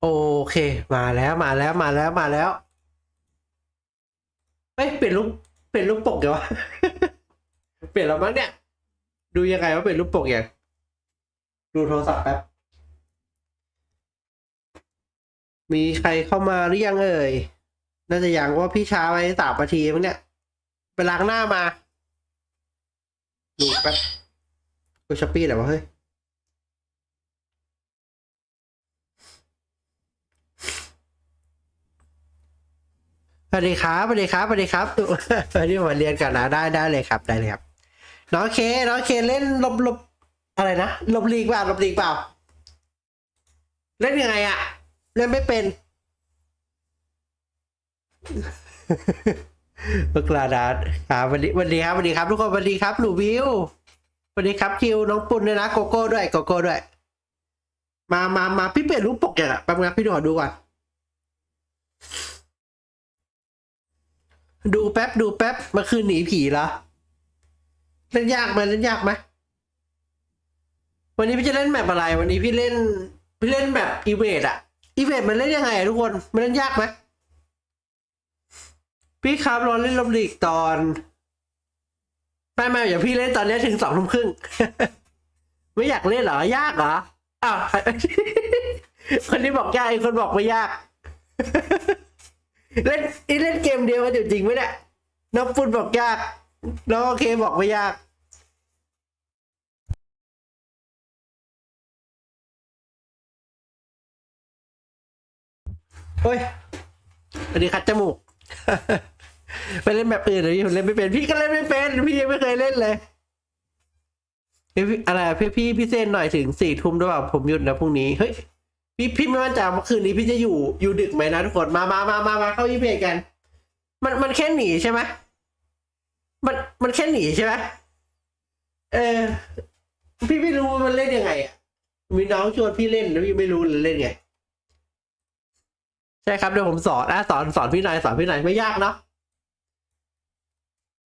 โอเค มาแล้วมาแล้วมาแล้วมาแล้วเฮ้ยเปลี่ยนรูปเปลี่ยนรูปปกเดี๋ยววะเปลี่ยนแล้วมั้งเนี่ย ดูยังไงว่าเปลี่ยนรูปปกอย่างดูโทรศัพท์แป๊บมีใครเข้ามาหรือยังเอ่ยน่าจะยังว่าพี่ช้าไว้สามนาทีมั้งเนี่ยไปล้างหน้ามา ดูแป๊บกูช้อปปี้แหละวะเฮ้ย สวัสดีครับสวัสดีครับสวัสดีครับวันนี้มาเรียนกันนะได้ได้เลยครับได้เลยครับน้องเคน้องเคเล่นลบลบอะไรนะลบลีกเปล่าลบลีกเปล่า เล่นยังไงอะเล่นไม่เป็นเมื่อกลาดาครับวันนี้วันดีครับวันดีครับ ทุกคนวันดีครับหลูวิววันดีครับคิวน้องปุณด้วยนะโกโก้ด้วยโกโก้ด้วย มามามาพี่เปลี่ยนรูปปกอย่างอะแป๊บนึงพี่ดูขอดูก่อน ดูแป๊บดูแป๊บมันคือหนีผีเหรอเล่นยากไหมเล่นยากไหมวันนี้พี่จะเล่นแมปอะไร วันนี้พี่เล่นพี่เล่นแบบอีเวดอะอีเวดมันเล่นยังไงอะทุกคนมันเล่นยากไหมพี่ครับรอเล่นลมลีกตอนไม่ไม่อย่าพี่เล่นตอนนี้ถึงสองทุ่มครึ่งไม่อยากเล่นเหรอยากเหรออ้าวคนนี้บอกยากไอีกคนบอกไม่ยาก เล่นนี่เล่นเกมเดียวกันอยู่จริงไหมเนี่ยน้องปุณบอกยาก น้องโอเคบอกไม่ยากโอ้ยอันนี้คัดจมูก ไปเล่นแบบอื่นเลยพี่เล่นไม่เป็น พี่ก็เล่นไม่เป็น พี่ยังไม่เคยเล่นเลยพี่อะไรพี่พี่พี่เซนหน่อยถึงสี่ทุ่มด้วยเปล่าผมหยุดนะพรุ่งนี้ เฮ้ย พี่พี่ไม่มั่นใจว่าคืนนี้พี่จะอยู่อยู่ดึกไหมนะทุกคนมามามามามาเข้ายี่เพจกัน มันมันแค่หนีใช่ไหมมันมันแค่หนีใช่ไหมเออ พี่ไม่รู้ว่ามันเล่นยังไงอะมีน้องชวนพี่เล่นแล้วพี่ไม่รู้เลยเล่นไงใช่ครับเดี๋ยวผมสอนอะสอนสอนพี่นายสอนพี่นายไม่ยากเนาะ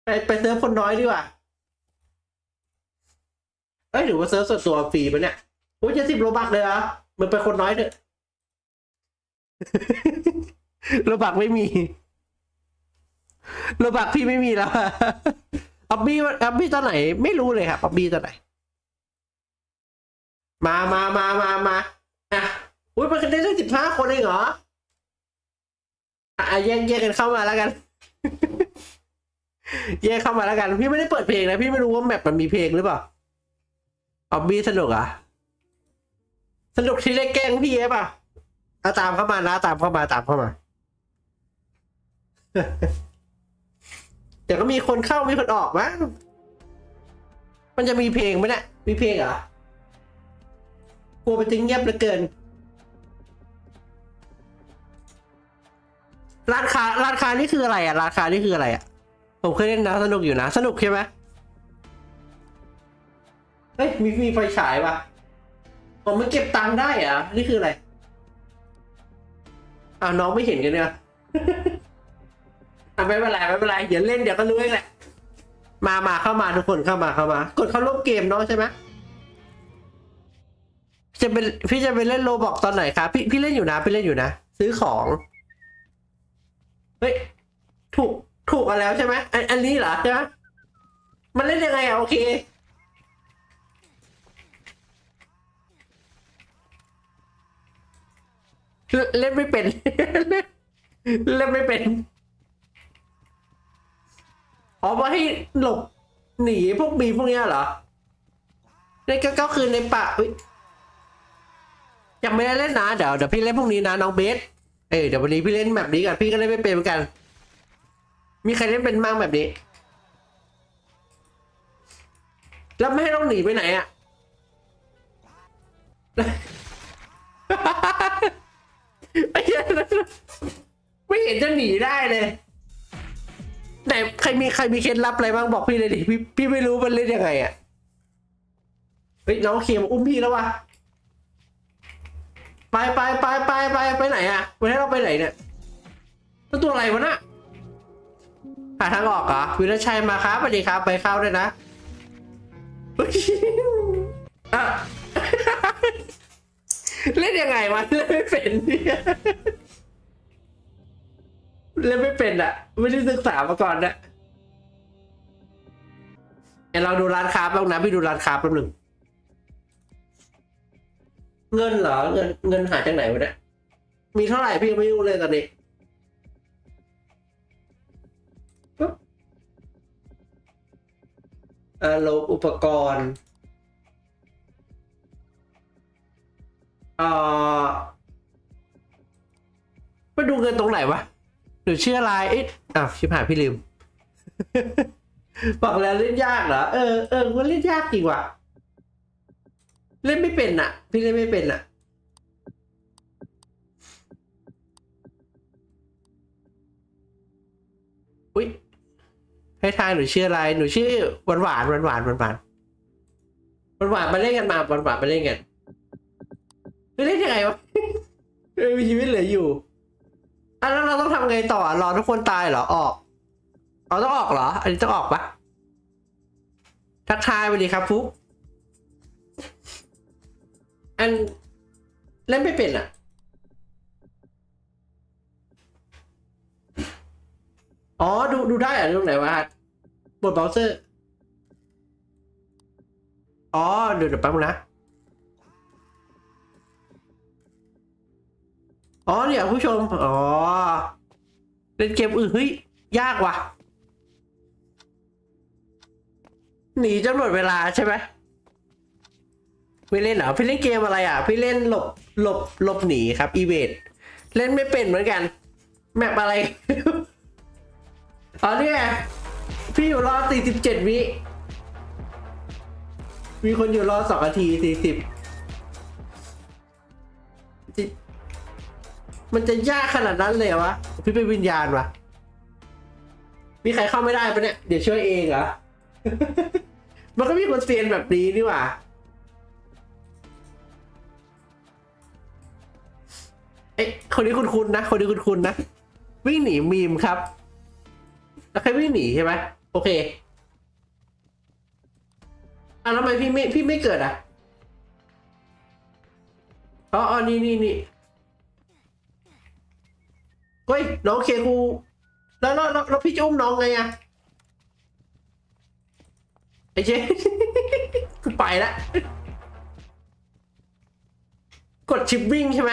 ไปไปเซิร์ฟคนน้อยดีกว่าเอ้ยหรือว่าเซิร์ฟส่วนตัวฟรีปะเนี่ยโอ้ยจะสิบโลบักเลยเหรอ มันเป็นคนน้อยเถอะโลบักไม่มีโลบักพี่ไม่มีแล้วอับบี้อับบี้ตอนไหน ไม่รู้เลยครับอับบี้ตอนไหน มามามามามาอะอุ้ยมันได้ตั้สิบห้าคนเองเหรออะอะแยกแยกกันเข้ามาแล้วกัน แยกเข้ามาแล้วกัน พี่ไม่ได้เปิดเพลงนะ พี่ไม่รู้ว่าแมปมันมีเพลงหรือเปล่าอับบี้สนุกอะ สนุกที่ได้แกล้งพี่ใช่ป่ะเอาตามเข้ามานะตามเข้ามาตามเข้ามา เดี๋ยวก็มีคนเข้ามีคนออกมั้งมันจะมีเพลงไหมเนี่ยมีเพลงเหรอกลัวไปจริงเงียบเหลือเกิน ร้านค้าร้านค้านี่คืออะไรอะร้านค้านี่คืออะไรอะ ผมเคยเล่นนะสนุกอยู่นะ สนุกใช่ไหมเฮ้ยมีมีไฟฉายป่ะ ผมมันเก็บตังค์ได้เหรอะนี่คืออะไรอ้าวน้องไม่เห็นกันเนี่ยอะไม่เป็นไรไม่เป็นไรเดี๋ยวเล่นเดี๋ยวก็รู้เองแหละ มามาเข้ามาทุกคนเข้ามาเข้ามา กดเข้าร่วมเกมเนาะใช่ไหมจะเป็นพี่จะไปเล่นโลบอกตอนไหนครับพี่พี่เล่นอยู่นะพี่เล่นอยู่นะซื้อของเฮ้ยถูกถูกกันแล้วใช่ไหมอันอันนี้เหรอใช่ไหมมันเล่นยังไงอะโอเค เล่นไม่เป็น เล่นไม่เป็นอ๋อว่าให้หลบหนีพวกบีพวกเนี้ยเหรอนี่ก็ก็คือในป่ายังไม่ได้เล่นนะเดี๋ยวเดี๋ยวพี่เล่นพวกนี้นะน้องเบสเอ้ยเดี๋ยววันนี้พี่เล่นแบบนี้กันพี่ก็เล่นไม่เป็นเหมือนกัน มีใครเล่นเป็นมั่งแบบนี้ แล้วไม่ให้เราหนีไปไหนอะ ไอ้เหี้ยไม่เห็นจะหนีได้เลยไหนใครมีใครมีเคล็ดลับอะไรบ้างบอกพี่เลยดิพี่พี่ไม่รู้มันเล่นยังไงอะเฮ้ยน้องเคียมอุ้มพี่แล้ววะไปไปไปไปไปไปไหนอะวันนี้เราไปไหนเนี่ยตัวตัวอะไรวะน่ะหาทางออกเหรอวิรชัยมาครับสวัสดีครับ ไปเข้าด้วยนะเฮ้ยอะ เล่นยังไงวะเล่นไม่เป็นเนี่ยเล่นไม่เป็นอะ ไม่ได้ศึกษามาก่อนนะเดี๋ยวเราดูร้านค้าแป๊บนะพี่ดูร้านค้าแป๊บหนึ่งเงินเหรอเงินเงินหาจากไหนวะเนี่ยมีเท่าไหร่พี่ยังไม่รู้เลยตอนนี้ปุ๊บอ่าโลบอุปกรณ์ ออไปดูเงินตรงไหนวะหรือชื่ออะไรเอ๊ะอ้าวชิบหายพี่ลืม บอกแล้วเล่นยากเหรอ เออเออมันเล่นยากจริงว่ะ เล่นไม่เป็นอะ พี่เล่นไม่เป็นอะอุ้ยให้ทายหนูชื่ออะไร หนูชื่อหวานหวานหวานหวานหวานหวานหวมาเล่นกันมาหวานหวานมาเล่นกัน เฮ้ยเล่นยังไงวะเฮ้ยมีชีวิตเหลืออยู่อะแล้วเราต้องทำไงต่อรอทุกคนตายเหรอออกเราต้องออกเหรอ อันนี้ต้องออกปะทักทายไปดีครับฟุกอันเล่นไม่เป็นอะอ๋อดูดูได้เหรอะตรงไหนวะบนเบราว์เซอร์ อ๋อเดี๋ยวเดี๋ยวแป๊บนึงนะ อ๋อเนี่ยผู้ชม อ๋อ เล่นเกมอื่นเฮ้ย ยากว่ะ หนีจนหมดเวลาใช่ไหมไม่เล่นเหรอพี่เล่นเกมอะไรอะ พี่เล่นหลบหลบหลบหนีครับอีเวนเล่นไม่เป็นเหมือนกัน แมปอะไรอ๋อเนี่ยพี่อยู่รอด47วิมีคนอยู่รอด2นาที40จิ มันจะยากขนาดนั้นเลยเหรอวะ พี่เป็นวิญญาณวะมีใครเข้าไม่ได้ปะเนี่ย เดี๋ยวช่วยเองเหรอ มันก็มีคนเซียนแบบนี้นี่หว่าเอ๊ะคนนี้คุณๆนะ คนนี้คุณๆนะ วิ่งหนีมีมครับ แล้วใครวิ่งหนีใช่ไหมโอเคอะแล้วทำไมพี่ไม่พี่ไม่เกิดอะ อ๋ออ๋อนี่นี่นี่ เฮ้ย น้องเคกูแล้วแล้วแล้วพี่จะอุ้มน้องไงอะไอ้เจ๊กูไปละกดชิปวิ่งใช่ไหม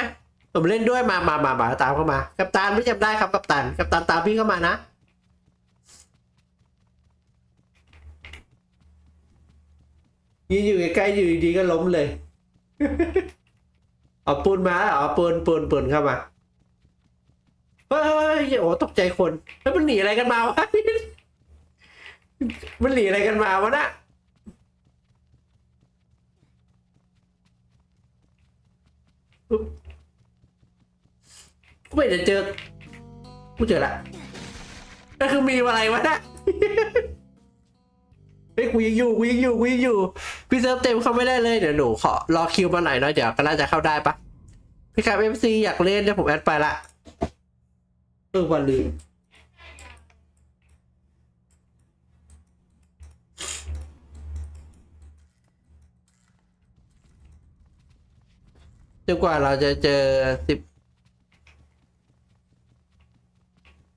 ผมเล่นด้วยมามามามาตามเข้ามา กัปตันไม่จำได้ครับกัปตัน กัปตันตามพี่เข้ามานะ ยืนอยู่ใกล้ๆอยู่ดีๆก็ล้มเลย เอาปูนมาแล้วเอเอาปูนปูนปูนเข้ามา เฮ้ยโอ้ตกใจคนแล้วมันหนีอะไรกันมาวะมันหนีอะไรกันมาวะนะกูไม่จะเจอกูเจอละนั่นคือมีอะไรวะน่ะเฮ้ยกูยังอยู่กูยังอยู่กูยังอยู่ พี่เซิร์ฟเต็มเข้าไม่ได้เลยเดี๋ยวหนูขอรอคิวมาหน่อยเนาะเดี๋ยวก็น่าจะเข้าได้ปะพี่ครับเอฟซีอยากเล่นเดี๋ยวผมแอดไปละ เออวันลืมจนกว่าเราจะเจอสิบ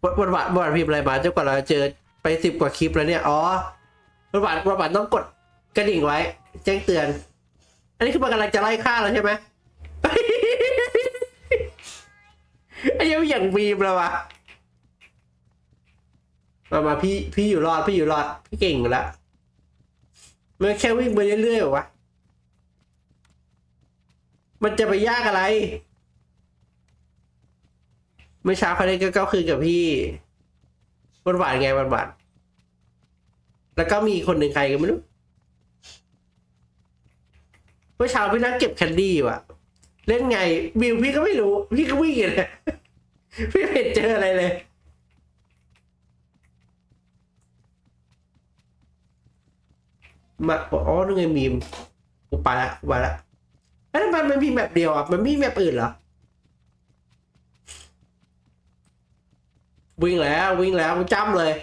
วันวันวันวันพิมพ์อะไรมาจนกว่าเราจะเจอไปสิบกว่าคลิปแล้วเนี่ย อ๋อประวัติประวัติต้องกดกระดิ่งไว้ แจ้งเตือน อันนี้คือมันกำลังจะไล่ฆ่าแล้วใช่ไหม ไอ้ยังอย่างบีมแล้วะมามาพี่พี่อยู่รอดพี่อยู่รอดพี่เก่งแล้วมันแค่วิ่งไปเรื่อยๆวะมันจะไปยากอะไรเมื่อเช้าเขาได้ก็คือกับพี่วันหวานไงวันหวานแล้วก็มีคนหนึ่งใครกันไม่รู้เมื่อเช้าพี่นั่งเก็บแคนดี้อะ เล่นไงบิวพี่ก็ไม่รู้ พี่ก็วิ่งเลยพี่ไม่เจออะไรเลย มาอ๋อนึกไงมีมกูไปละไปละแล้วทำไมมันมีแบบเดียวอะ มันมีแบบอื่นเหรอ วิ่งแล้ววิ่งแล้วจ้ำเลย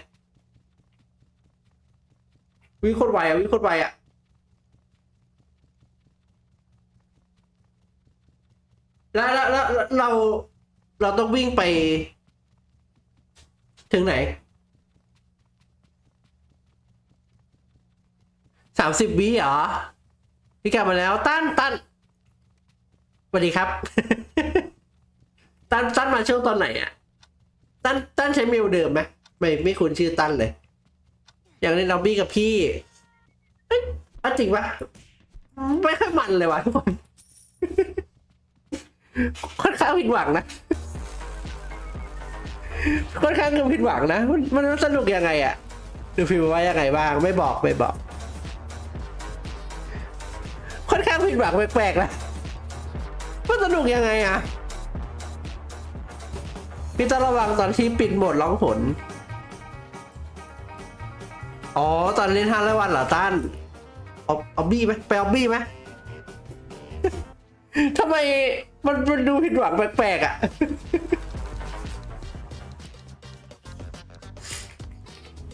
วิ่งโคตรไวอะวิ่งโคตรไวอะ แล้วแล้วแล้วเราเราต้องวิ่งไป ถึงไหนสามสิบวิเหรอพี่กลับมาแล้วตั้นตั้นสวัสดีครับ ตั้นตั้นมาช่วงตอนไหนอะ ตั้นตั้นใช้เมลเดิมไหมไม่ไม่คุ้นชื่อตั้นเลย อย่างในล็อบบี้กับพี่เอ้ยจริงปะไม่ค่อยมันเลยวะทุกคน ค่อนข้างผิดหวังนะ ค่อนข้างจะผิดหวังนะ มันมันสนุกยังไงอะดูฟิลว่ายังไงบ้าง ไม่บอกไม่บอก ค่อนข้างผิดหวังแปลกๆนะมันสนุกยังไงอะพี่ต้องระวังตอนที่ปิดโหมดร้องผล อ๋อ ตอนเล่นห้าร้อยวันเหรอต้านเอาเอาบี้ไหมไปเอาบี้ไหม ทำไมมันมันดูผิดหวังแปลกๆอะ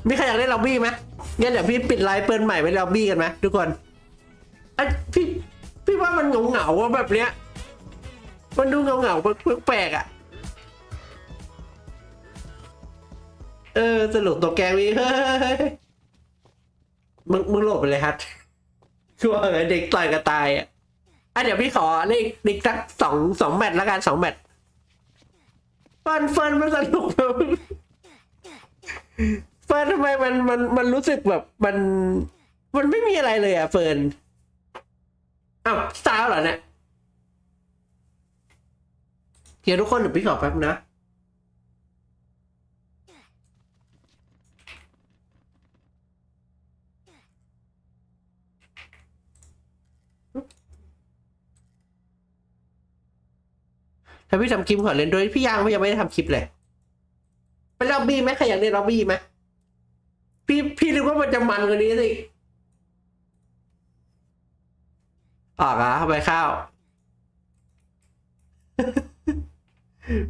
มีใครอยากเล่นล็อบบี้ไหมงั้นเดี๋ยวพี่ปิดไลฟ์เปิดใหม่ไปล็อบบี้กันไหมทุกคนไอยพี่พี่ว่ามันเหงาเหงาว่าแบบเนี้ย มันดูเหงาเหงาแปลกๆอะ เออสรุปตัวแกงวีเฮ้ยมึงมึงโหลดไปเลยฮัทชัวร์เลยเด็กต่อยกระตายอะ อะเดี๋ยวพี่ขอเลขเด็กสักสองสองแมตช์แล้วกันสองแมตช์เฟิร์นเฟิร์นมันสนุกแบบเฟิร์นทำไมมันมันมันรู้สึกแบบมันมันไม่มีอะไรเลยอะเฟิร์นอ้าวสาวเหรอเนี่ยเดี๋ยวทุกคนเดี๋ยวพี่ขอแป๊บนะ ถ้พี่ทำคลิปขอเล่นโดยพี่ยังยังไม่ได้ทำคลิปเลยเป็นล็อบบี้ไหมใครอยากเล่นล็อบบี้ไหมพี่พี่นึกว่ามันจะมันกว่านี้สิออกอะไปข้าว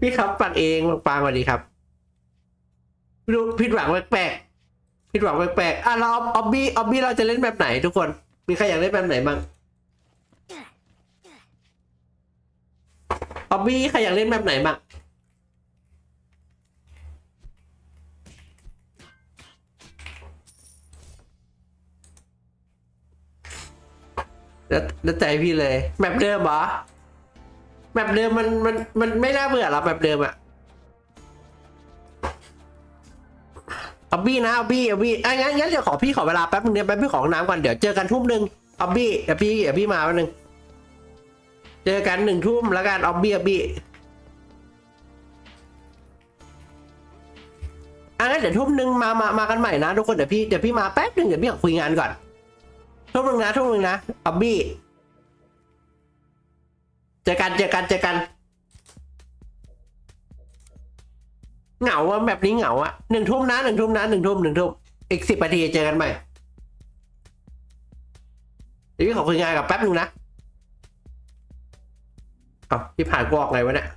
พี่ครับปักเองปักปางสวัสดีครับดูผิดหวังแปลกๆผิดหวังแปลกๆอะเราออบบี้ออบบี้เราจะเล่นแบบไหนทุกคน มีใครอยากเล่นแบบไหนบ้าง ออ บบี้ใครอยากเล่นแบบไหนบ้างแล้วใจพี่เลยแบบเดิมเหรอแบบเดิมมันมันมันไม่น่าเบื่อหรอแบบเดิมอะออบบี้นะออบบี้ออบบี้ไอะงั้นงั้นเดี๋ยวขอพี่ขอเวลาแป๊บนึงเดี๋ยวแป๊บพี่ขอห้องน้ำก่อนเดี๋ยวเจอกันทุ่มหนึ่งออบบี้เดี๋ยวพี่เดี๋ยวพี่มาแป๊บนึง เจอกันหนึ่งทุ่มแล้วกันออบบี้ออบบี้อะงั้นเดี๋ยวทุ่มหนึ่งมามามากันใหม่นะทุกคนเดี๋ยวพี่เดี๋ยวพี่มาแป๊บหนึ่งเดี๋ยวพี่ขอคุยงานก่อนทุ่มหนึ่งนะทุ่มหนึ่งนะออบบี้เจอกันเจอกันเจอกันเหงาอะแบบนี้เหงาอะหนึ่งทุ่มนะหนึ่งทุ่มนะหนึ่งทุ่มหนึ่งทุ่มอีกสิบนาทีเจอกันใหม่เดี๋ยวพี่ขอคุยงานกับแป๊บหนึ่งนะ อาพี่ผ่านกูออกไงวะเนี่ย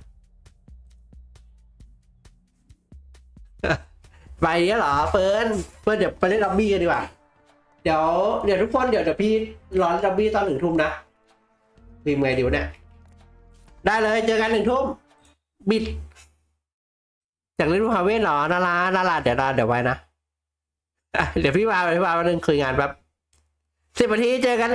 ไปเนี้ยเหรอเฟิร์นเฟิร์นเดี๋ยวไปเล่นล็อบบี้กันดีกว่า เดี๋ยวเดี๋ยวทุกคนเดี๋ยวเดี๋ยวพี่รอนล็อบบี้ตอนหนึ่งทุ่มนะทีมไงดีวะเนี่ย ได้เลยเจอกันหนึ่งทุ่มบิดอยากเล่นรูฮาเว่นเหรอนารานาราเดี๋ยวนาเดี๋ยวไว้นะเดี๋ยวพี่มาพี่มาวันหนึ่งคุยงานแปบสิบนาทีเจอกัน